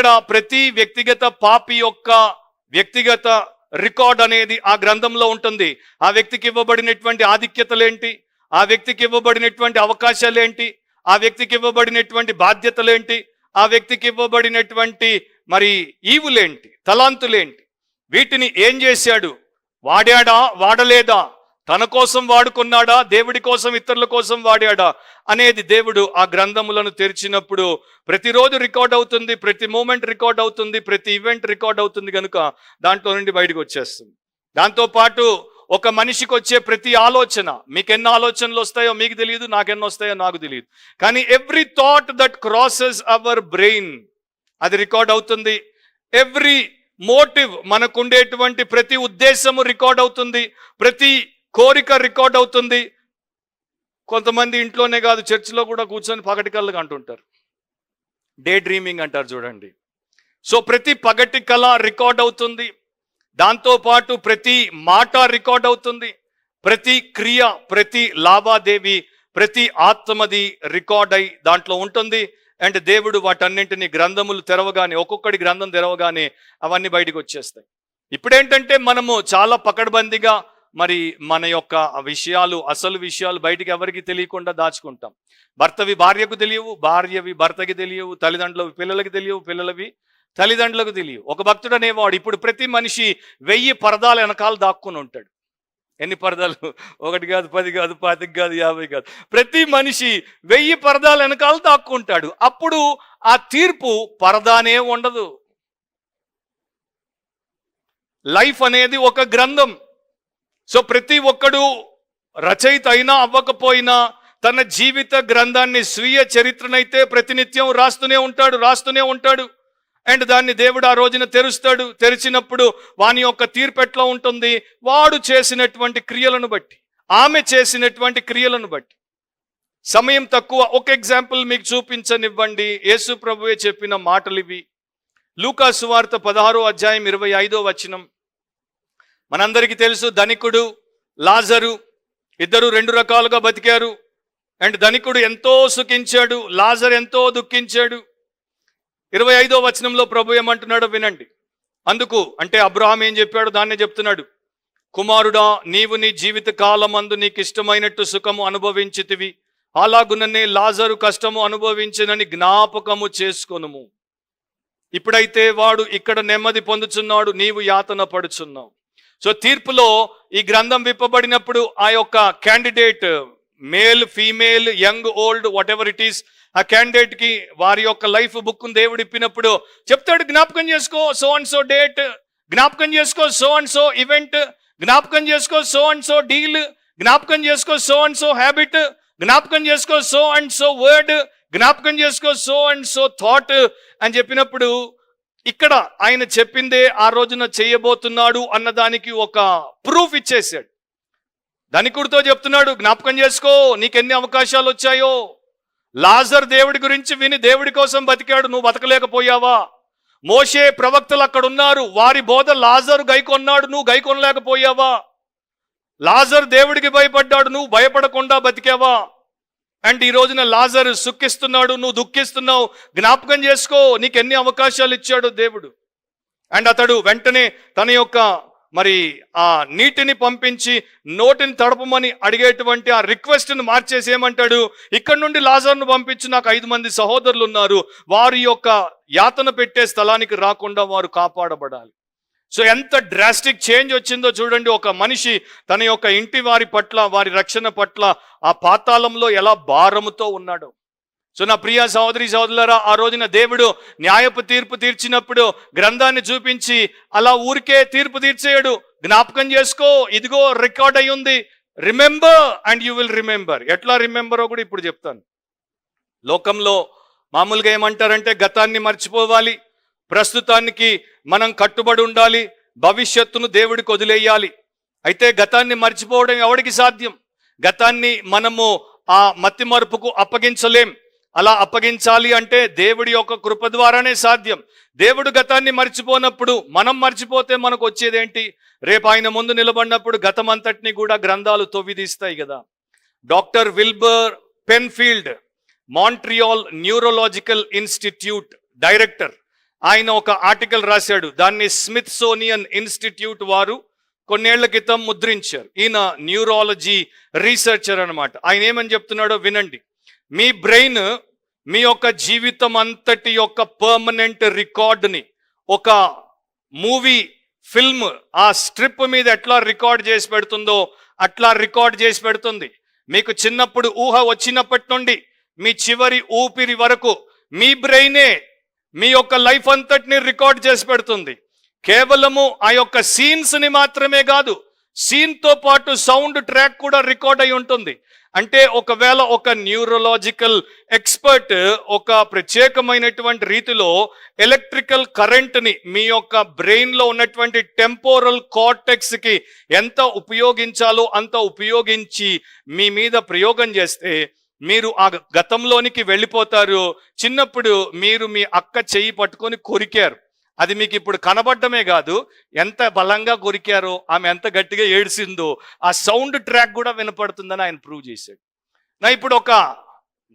ఇక్కడ ప్రతి వ్యక్తిగత పాపి యొక్క వ్యక్తిగత రికార్డ్ అనేది ఆ గ్రంథంలో ఉంటుంది. ఆ వ్యక్తికి ఇవ్వబడినటువంటి ఆధిక్యతలేంటి? ఆ వ్యక్తికి ఇవ్వబడినటువంటి అవకాశాలేంటి? ఆ వ్యక్తికి ఇవ్వబడినటువంటి బాధ్యతలేంటి? ఆ వ్యక్తికి ఇవ్వబడినటువంటి మరి ఈవులేంటి? తలాంతులేంటి? వీటిని ఏం చేశాడు? వాడాడా? వాడలేదా? తన కోసం వాడుకున్నాడా? దేవుడి కోసం ఇతరుల కోసం వాడాడా? అనేది దేవుడు ఆ గ్రంథములను తెరిచినప్పుడు ప్రతిరోజు రికార్డ్ అవుతుంది ప్రతి మూమెంట్ రికార్డ్ అవుతుంది ప్రతి ఈవెంట్ రికార్డ్ అవుతుంది కనుక దాంట్లో నుండి బయటకు వచ్చేస్తుంది. దాంతోపాటు ఒక మనిషికి వచ్చే ప్రతి ఆలోచన మీకు ఎన్ని ఆలోచనలు వస్తాయో మీకు తెలియదు నాకెన్ని వస్తాయో నాకు తెలియదు. కానీ every thought that crosses our brain అది రికార్డ్ అవుతుంది. ఎవ్రీ మోటివ్ మనకుండేటువంటి ప్రతి ఉద్దేశము రికార్డ్ అవుతుంది. ప్రతి కోరిక రికార్డ్ అవుతుంది. కొంతమంది ఇంట్లోనే కాదు చర్చిలో కూడా కూర్చొని పగటి కళ్ళకు అంటుంటారు డే డ్రీమింగ్ అంటారు చూడండి. సో ప్రతి పగటి కళ రికార్డ్ అవుతుంది. దాంతో పాటు ప్రతి మాట రికార్డ్ అవుతుంది. ప్రతి క్రియ ప్రతి లావాదేవి ప్రతి ఆత్మది రికార్డ్ అయి దాంట్లో ఉంటుంది. అండ్ దేవుడు వాటన్నింటిని గ్రంథములు తెరవగానే ఒక్కొక్కటి గ్రంథం తెరవగానే అవన్నీ బయటకు వచ్చేస్తాయి. ఇప్పుడేంటంటే మనము చాలా పకడ్బందీగా మరి మన యొక్క విషయాలు అసలు విషయాలు బయటికి ఎవరికి తెలియకుండా దాచుకుంటాం. భర్తవి భార్యకు తెలియవు భార్యవి భర్తకి తెలియవు తల్లిదండ్రులవి పిల్లలకి తెలియవు పిల్లలవి తల్లిదండ్రులకు తెలియవు. ఒక భక్తుడు అనేవాడు ఇప్పుడు ప్రతి మనిషి వెయ్యి పరదాల వెనకాల దాక్కుని ఉంటాడు. ఎన్ని పరదాలు? ఒకటి కాదు పది కాదు పాతికి కాదు యాభై కాదు. ప్రతి మనిషి వెయ్యి పరదాల వెనకాల దాక్కుంటాడు. అప్పుడు ఆ తీర్పు పరదానే ఉండదు. లైఫ్ అనేది ఒక గ్రంథం. సో ప్రతి ఒక్కడు రచయిత అయినా అవ్వకపోయినా తన జీవిత గ్రంథాన్ని స్వీయ చరిత్రనైతే ప్రతినిత్యం రాస్తూనే ఉంటాడు రాస్తూనే ఉంటాడు. అండ్ దాన్ని దేవుడు ఆ రోజున తెరుస్తాడు. తెరిచినప్పుడు వాని యొక్క తీర్పు ఎట్లా ఉంటుంది? వాడు చేసినటువంటి క్రియలను బట్టి ఆమె చేసినటువంటి క్రియలను బట్టి. సమయం తక్కువ. ఒక ఎగ్జాంపుల్ మీకు చూపించనివ్వండి. యేసు ప్రభువే చెప్పిన మాటలు ఇవి లూకా సువార్త పదహారో అధ్యాయం ఇరవై ఐదో వచనం. మనందరికీ తెలుసు ధనికుడు లాజరు. ఇద్దరు రెండు రకాలుగా బతికారు. అండ్ ధనికుడు ఎంతో సుఖించాడు లాజర్ ఎంతో దుఃఖించాడు. ఇరవై ఐదో వచనంలో ప్రభు ఏమంటున్నాడో వినండి. అందుకు అంటే అబ్రహాం ఏం చెప్పాడు దాన్నే చెప్తున్నాడు. కుమారుడా నీవు నీ జీవిత కాలమందు నీకు ఇష్టమైనట్టు సుఖము అనుభవించితివి. అలాగుననే లాజరు కష్టము అనుభవించినని జ్ఞాపకము చేసుకొనుము. ఇప్పుడైతే వాడు ఇక్కడ నెమ్మది పొందుచున్నాడు నీవు యాతన పడుచున్నావు. సో తీర్పులో ఈ గ్రంథం విప్పబడినప్పుడు ఆ యొక్క candidate male female young old whatever it is ఆ క్యాండిడేట్కి వారి యొక్క లైఫ్ బుక్ దేవుడు ఇప్పినప్పుడు చెప్తాడు జ్ఞాపకం చేసుకో సో అండ్ సో డేట్ జ్ఞాపకం చేసుకో సో అండ్ సో ఈవెంట్ జ్ఞాపకం చేసుకో సో అండ్ సో డీల్ జ్ఞాపకం చేసుకో సో అండ్ సో హ్యాబిట్ జ్ఞాపకం చేసుకో సో అండ్ సో వర్డ్ జ్ఞాపకం చేసుకో సో అండ్ సో థాట్ అని చెప్పినప్పుడు ఇక్కడ ఆయన చెప్పిందే ఆ రోజున చేయబోతున్నాడు అన్నదానికి ఒక ప్రూఫ్ ఇచ్చేసాడు ధనికుడితో చెప్తున్నాడు జ్ఞాపకం చేసుకో నీకెన్ని అవకాశాలు వచ్చాయో. లాజర్ దేవుడి గురించి విని దేవుడి కోసం బతికాడు నువ్వు బతకలేకపోయావా. మోషే ప్రవక్తలు అక్కడ ఉన్నారు వారి బోధ లాజరు గైకొన్నాడు నువ్వు గైకొనలేకపోయావా లాజర్ దేవుడికి భయపడ్డాడు నువ్వు భయపడకుండా బతికావా. అండ్ ఈ రోజున లాజర్ సుఖిస్తున్నాడు నువ్వు దుఃఖిస్తున్నావు. జ్ఞాపకం చేసుకో నీకు ఎన్ని అవకాశాలు ఇచ్చాడు దేవుడు. అండ్ అతడు వెంటనే తన యొక్క మరి ఆ నీటిని పంపించి నోటిని తడపమని అడిగేటువంటి ఆ రిక్వెస్ట్ని మార్చేసి ఏమంటాడు? ఇక్కడ నుండి లాజర్ను పంపించి నాకు ఐదు మంది సహోదరులు ఉన్నారు. వారి యొక్క యాతన పెట్టే స్థలానికి రాకుండా వారు కాపాడబడాలి. సో ఎంత డ్రాస్టిక్ చేంజ్ వచ్చిందో చూడండి ఒక మనిషి తన యొక్క ఇంటి వారి పట్ల వారి రక్షణ పట్ల ఆ పాతాళంలో ఎలా భారముతో ఉన్నాడు. సో నా ప్రియ సహోదరి సహోదరులరా ఆ రోజున దేవుడు న్యాయపు తీర్పు తీర్చినప్పుడు గ్రంథాన్ని చూపించి అలా ఊరికే తీర్పు తీర్చేయడు. జ్ఞాపకం చేసుకో ఇదిగో రికార్డ్ అయి ఉంది remember and you will remember ఎట్లా రిమెంబరో కూడా ఇప్పుడు చెప్తాను. లోకంలో మామూలుగా ఏమంటారంటే గతాన్ని మర్చిపోవాలి. ప్రస్తుతానికి మనం కట్టుబడి ఉండాలి భవిష్యత్తును దేవుడికి వదిలేయాలి. అయితే గతాన్ని మర్చిపోవడం ఎవడికి సాధ్యం? గతాన్ని మనము ఆ మతి మార్పుకు అప్పగించలేం. అలా అప్పగించాలి అంటే దేవుడి యొక్క కృప ద్వారానే సాధ్యం. దేవుడు గతాన్ని మర్చిపోనప్పుడు మనం మర్చిపోతే మనకు వచ్చేదేంటి? రేపు ఆయన ముందు నిలబడినప్పుడు గతమంతటిని కూడా గ్రంథాలు తొవ్విదీస్తాయి కదా. Doctor Wilder Penfield Montreal neurological institute director. ఆయన ఒక ఆర్టికల్ రాశాడు. దాన్ని స్మిత్సోనియన్ ఇన్స్టిట్యూట్ వారు కొన్నేళ్ళ క్రితం ముద్రించారు. ఈయన న్యూరాలజీ రీసెర్చర్ అన్నమాట. ఆయన ఏమని చెప్తున్నాడో వినండి. మీ బ్రెయిన్ మీ యొక్క జీవితం అంతటి యొక్క పర్మనెంట్ రికార్డుని ఒక మూవీ ఫిల్మ్ ఆ స్ట్రిప్ మీద ఎట్లా రికార్డ్ చేసి పెడుతుందో అట్లా రికార్డ్ చేసి పెడుతుంది. మీకు చిన్నప్పుడు ఊహ వచ్చినప్పటి నుండి మీ చివరి ఊపిరి వరకు మీ బ్రెయినే మీ యొక్క లైఫ్ అంతటిని రికార్డ్ చేసి పెడుతుంది. కేవలము ఆ యొక్క సీన్స్ని మాత్రమే కాదు సీన్తో పాటు సౌండ్ ట్రాక్ కూడా రికార్డ్ అయి ఉంటుంది. అంటే ఒకవేళ ఒక న్యూరలాజికల్ ఎక్స్పర్ట్ ఒక ప్రత్యేకమైనటువంటి రీతిలో ఎలక్ట్రికల్ కరెంట్ని మీ యొక్క బ్రెయిన్లో ఉన్నటువంటి టెంపోరల్ కార్టెక్స్కి ఎంత ఉపయోగించాలో అంత ఉపయోగించి మీ మీద ప్రయోగం చేస్తే మీరు ఆ గతంలోనికి వెళ్ళిపోతారు. చిన్నప్పుడు మీరు మీ అక్క చెయ్యి పట్టుకొని కొరికారు. అది మీకు ఇప్పుడు కనబడటమే కాదు. ఎంత బలంగా కొరికారో ఆమె ఎంత గట్టిగా ఏడ్చిందో ఆ సౌండ్ ట్రాక్ కూడా వినపడుతుందని ఆయన ప్రూవ్ చేశాడు. నా ఇప్పుడు ఒక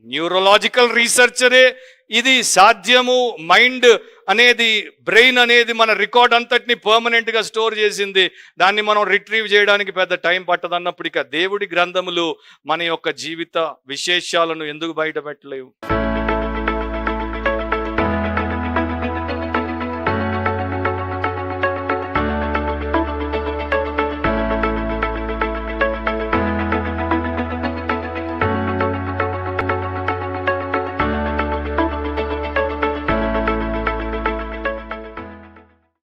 న్యూరలాజికల్ రీసెర్చరే ఇది సాధ్యము మైండ్ అనేది బ్రెయిన్ అనేది మన రికార్డ్ అంతటిని పర్మనెంట్గా స్టోర్ చేసింది. దాన్ని మనం రిట్రీవ్ చేయడానికి పెద్ద టైం పట్టదన్నప్పుడు ఇక దేవుడి గ్రంథములు మన యొక్క జీవిత విశేషాలను ఎందుకు బయట పెట్టలేవు